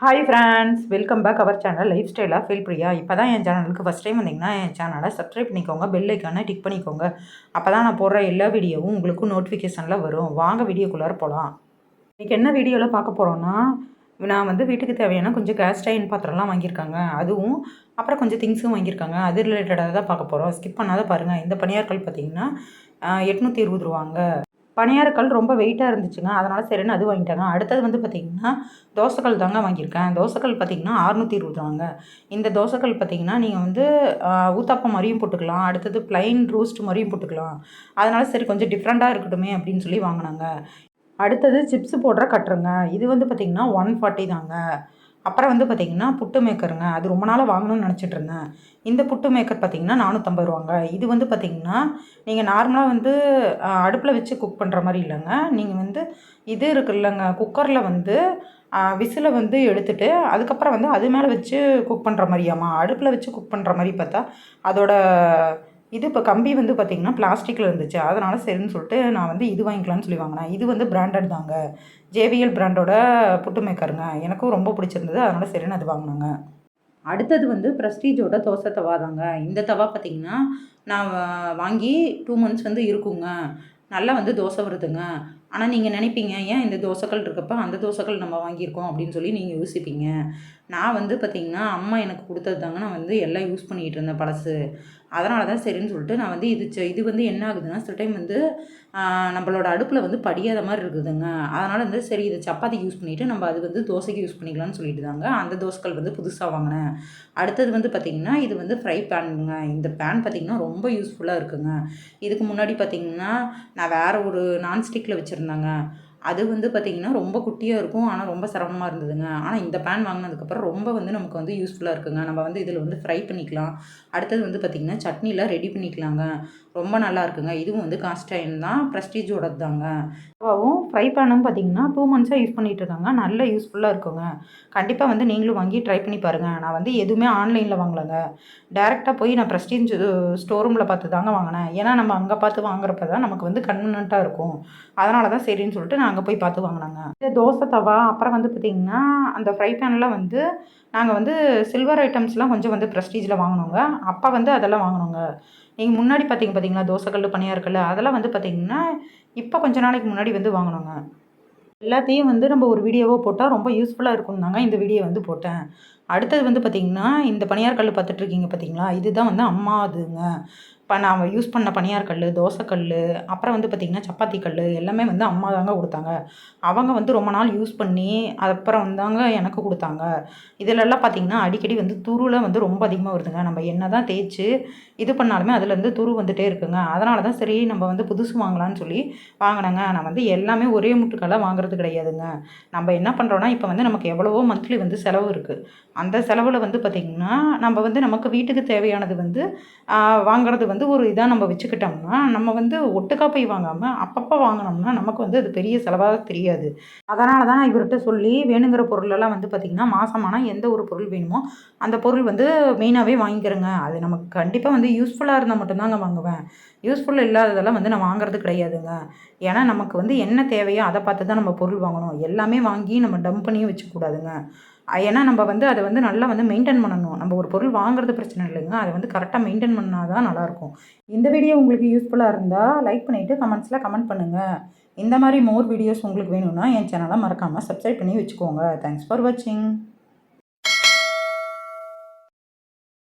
Hi friends welcome back our channel life ஸ்டைலாக feel Priya இப்போ தான் என் சேனலுக்கு ஃபஸ்ட் டைம் வந்தீங்கன்னா என் சேனலை சப்ஸ்கிரைப் பண்ணிக்கோங்க பெல் ஐக்கானை டிக் பண்ணிக்கோங்க. அப்போ தான் நான் போடுற எல்லா வீடியோவும் உங்களுக்கு நோட்டிஃபிகேஷனில் வரும். வாங்க வீடியோக்குள்ளார போகலாம் இன்றைக்கி என்ன வீடியோவில் பார்க்க போகிறோன்னா நான் வந்து வீட்டுக்கு தேவையான கொஞ்சம் கேஸ் டைன் பாத்திரம்லாம் வாங்கியிருக்காங்க. அதுவும் அப்புறம் கொஞ்சம் திங்ஸும் வாங்கியிருக்காங்க. அது ரிலேட்டடாக தான் பார்க்க போகிறோம் ஸ்கிப் பண்ணாத பாருங்கள் இந்த பணியார்கள் பார்த்தீங்கன்னா எட்நூற்றி இருபது ரூபாங்க. பணியாரக்கல் ரொம்ப வெயிட்டாக இருந்துச்சுங்க. அதனால் சரின்னு அது வாங்கிட்டாங்க. அடுத்தது வந்து பார்த்திங்கன்னா தோசைக்கல் தாங்க வாங்கியிருக்கேன். தோசைக்கல் பார்த்திங்கன்னா அறுநூற்றி இருபது ரூபாங்க. இந்த தோசைக்கல் பார்த்திங்கன்னா நீங்கள் வந்து ஊத்தாப்பம் மாதிரியும் போட்டுக்கலாம். அடுத்தது ப்ளைன் ரோஸ்ட் மாதிரியும் போட்டுக்கலாம். அதனால் சரி கொஞ்சம் டிஃப்ரெண்ட்டாக இருக்கட்டுமே அப்படின்னு சொல்லி வாங்கினாங்க. அடுத்தது சிப்ஸ் போடுற கட்டுருங்க இது வந்து பார்த்திங்கன்னா ஒன் ஃபார்ட்டி தாங்க. அப்புறம் வந்து பார்த்திங்கன்னா புட்டு மேக்கருங்க. அது ரொம்ப நாளாக வாங்கணும்னு நினச்சிட்டு இருந்தேன். இந்த புட்டு மேக்கர் பார்த்திங்கன்னா நானூற்றம்பது ரூபாங்க. இது வந்து பார்த்திங்கன்னா நீங்கள் நார்மலாக வந்து அடுப்பில் வச்சு குக் பண்ணுற மாதிரி இல்லைங்க. நீங்கள் வந்து இது இருக்குல்லங்க. குக்கரில் வந்து விசிலை வந்து எடுத்துட்டு அதுக்கப்புறம் வந்து அது மேலே வச்சு குக் பண்ணுற மாதிரியாம்மா. அடுப்பில் வச்சு குக் பண்ணுற மாதிரி பார்த்தா அதோட இது இப்போ கம்பி வந்து பார்த்திங்கன்னா பிளாஸ்டிக்கில் இருந்துச்சு. அதனால் சரின்னு சொல்லிட்டு நான் வந்து இது வாங்கிக்கலாம்னு சொல்லி வாங்கினேன். இது வந்து பிராண்டட் தாங்க. ஜேவிஎல் பிராண்டோட புட்டு மேக்கருங்க எனக்கும் ரொம்ப பிடிச்சிருந்தது. அதனால் சரின்னு அது வாங்கினேங்க. அடுத்தது வந்து ப்ரெஸ்டீஜோட தோசை தவா தாங்க. இந்த தவா பார்த்திங்கன்னா நான் வாங்கி டூ மந்த்ஸ் வந்து இருக்குங்க. நல்லா வந்து தோசை வருதுங்க. ஆனால் நீங்கள் நினைப்பீங்க ஏன் இந்த தோசைகள் இருக்கப்போ அந்த தோசைகள் நம்ம வாங்கியிருக்கோம் அப்படின்னு சொல்லி நீங்கள் யோசிப்பீங்க. நான் வந்து பார்த்திங்கன்னா அம்மா எனக்கு கொடுத்தது தாங்க நான் வந்து எல்லாம் யூஸ் பண்ணிகிட்டு இருந்தேன் பழசு. அதனால தான் சரின்னு சொல்லிட்டு நான் வந்து இது இது வந்து என்ன ஆகுதுன்னா சில டைம் வந்து நம்மளோட அடுப்பில் வந்து படியாத மாதிரி இருக்குதுங்க. அதனால் வந்து சரி இது சப்பாத்திக்கு யூஸ் பண்ணிவிட்டு நம்ம அது வந்து தோசைக்கு யூஸ் பண்ணிக்கலாம்னு சொல்லிட்டு தாங்க அந்த தோசைகள் வந்து புதுசாக வாங்கினேன். அடுத்தது வந்து பார்த்திங்கன்னா இது வந்து ஃப்ரை பேனுங்க இந்த பேன் பார்த்திங்கன்னா ரொம்ப யூஸ்ஃபுல்லாக இருக்குங்க. இதுக்கு முன்னாடி பார்த்திங்கன்னா நான் வேறு ஒரு நான்ஸ்டிக்கில் வச்சுருந்தேங்க. அது வந்து பார்த்திங்கன்னா ரொம்ப குட்டியாக இருக்கும். ஆனால் ரொம்ப சிரமமாக இருந்ததுங்க. ஆனால் இந்த பேன் வாங்கினதுக்கப்புறம் ரொம்ப வந்து நமக்கு வந்து யூஸ்ஃபுல்லாக இருக்குங்க. நம்ம வந்து இதில் வந்து ஃப்ரை பண்ணிக்கலாம். அடுத்தது வந்து பார்த்திங்கன்னா சட்னிலாம் ரெடி பண்ணிக்கலாங்க. ரொம்ப நல்லா இருக்குங்க. இதுவும் வந்து காஸ்ட் டைம் தான். ப்ரெஸ்டீஜோட தாங்க. அப்பாவும் ஃப்ரை பேனும் பார்த்தீங்கன்னா டூ மந்த்ஸாக யூஸ் பண்ணிகிட்டு இருக்காங்க நல்ல யூஸ்ஃபுல்லாக இருக்குங்க. கண்டிப்பாக வந்து நீங்களும் வாங்கி ட்ரை பண்ணி பாருங்கள் நான் வந்து எதுவுமே ஆன்லைனில் வாங்கலைங்க. டேரெக்டாக போய் நான் ப்ரெஸ்டீஜ் ஸ்டோர் ரூமில் பார்த்து தாங்க வாங்கினேன். ஏன்னா நம்ம அங்கே பார்த்து வாங்குறப்ப தான் நமக்கு வந்து கன்வீனண்ட்டாக இருக்கும். அதனால தான் சரின்னு சொல்லிட்டு நான் அங்கே போய் பார்த்து வாங்கினாங்க. இந்த தோசை தவா அப்புறம் வந்து பார்த்திங்கன்னா அந்த ஃப்ரை பேனில் வந்து நாங்கள் வந்து சில்வர் ஐட்டம்ஸ்லாம் கொஞ்சம் வந்து ப்ரெஸ்டீஜில் வாங்கினோங்க. அப்போ வந்து அதெல்லாம் வாங்கினோங்க. நீங்கள் முன்னாடி பார்த்தீங்க பார்த்தீங்களா தோசைக்கல் பணியாருக்கல் அதெல்லாம் வந்து பார்த்திங்கன்னா இப்போ கொஞ்ச நாளைக்கு முன்னாடி வந்து வாங்கினோங்க. எல்லாத்தையும் வந்து நம்ம ஒரு வீடியோவாக போட்டால் ரொம்ப யூஸ்ஃபுல்லாக இருக்கும் தாங்க இந்த வீடியோ வந்து போட்டேன். அடுத்தது வந்து பார்த்திங்கன்னா இந்த பணியார் கல் பார்த்துட்ருக்கீங்க பார்த்தீங்களா இதுதான் வந்து அம்மா அதுங்க. இப்போ நாம் யூஸ் பண்ண பனியார் கல் தோசைக்கல் அப்புறம் வந்து பார்த்திங்கன்னா சப்பாத்தி கல் எல்லாமே வந்து அம்மா தாங்க கொடுத்தாங்க. அவங்க வந்து ரொம்ப நாள் யூஸ் பண்ணி அப்புறம் வந்தாங்க எனக்கு கொடுத்தாங்க. இதிலெல்லாம் பார்த்திங்கன்னா அடிக்கடி வந்து துருவில் வந்து ரொம்ப அதிகமாக வருதுங்க. நம்ம என்ன தான் தேய்ச்சி இது பண்ணாலுமே அதுலேருந்து துரு வந்துகிட்டே இருக்குங்க. அதனால தான் சரி நம்ம வந்து புதுசு வாங்கலான்னு சொல்லி வாங்கினேங்க. நான் வந்து எல்லாமே ஒரே முட்டுக்கெல்லாம் வாங்குறது கிடையாதுங்க. நம்ம என்ன பண்ணுறோன்னா இப்போ வந்து நமக்கு எவ்வளவோ மந்த்லி வந்து செலவு இருக்குது அந்த செலவில் வந்து பார்த்திங்கன்னா நம்ம வந்து நமக்கு வீட்டுக்கு தேவையானது வந்து வாங்குறது வந்து வந்து ஒரு இதாக நம்ம வச்சுக்கிட்டோம்னா நம்ம வந்து ஒட்டுக்கா போய் வாங்காமல் அப்பப்போ வாங்கினோம்னா நமக்கு வந்து அது பெரிய செலவாக தெரியாது. அதனால தான் நான் இவர்கிட்ட சொல்லி வேணுங்கிற பொருளெல்லாம் வந்து பார்த்திங்கன்னா மாதமானால் எந்த ஒரு பொருள் வேணுமோ அந்த பொருள் வந்து மெயினாகவே வாங்கிக்கிறேங்க. அது நமக்கு கண்டிப்பாக வந்து யூஸ்ஃபுல்லாக இருந்தால் மட்டும்தாங்க வாங்குவேன். யூஸ்ஃபுல் இல்லாததெல்லாம் வந்து நான் வாங்குறது கிடையாதுங்க. ஏன்னா நமக்கு வந்து என்ன தேவையோ அதை பார்த்து தான் நம்ம பொருள் வாங்கணும். எல்லாமே வாங்கி நம்ம டம்ப் பண்ணியும் வச்சுக்கூடாதுங்க ஏன்னா நம்ம வந்து அதை வந்து நல்லா வந்து மெயின்டைன் பண்ணணும். நம்ம ஒரு பொருள் வாங்குறது பிரச்சனை இல்லைங்க. அதை வந்து கரெக்டாக மெயின்டைன் பண்ணால் தான் நல்லாயிருக்கும். இந்த வீடியோ உங்களுக்கு யூஸ்ஃபுல்லாக இருந்தால் லைக் பண்ணிவிட்டு கமெண்ட்ஸில் கமெண்ட் பண்ணுங்கள் இந்த மாதிரி மோர் வீடியோஸ் உங்களுக்கு வேணும்னா என் சேனலை மறக்காமல் சப்ஸ்கிரைப் பண்ணி வச்சுக்கோங்க. தேங்க்ஸ் ஃபார் வாட்சிங்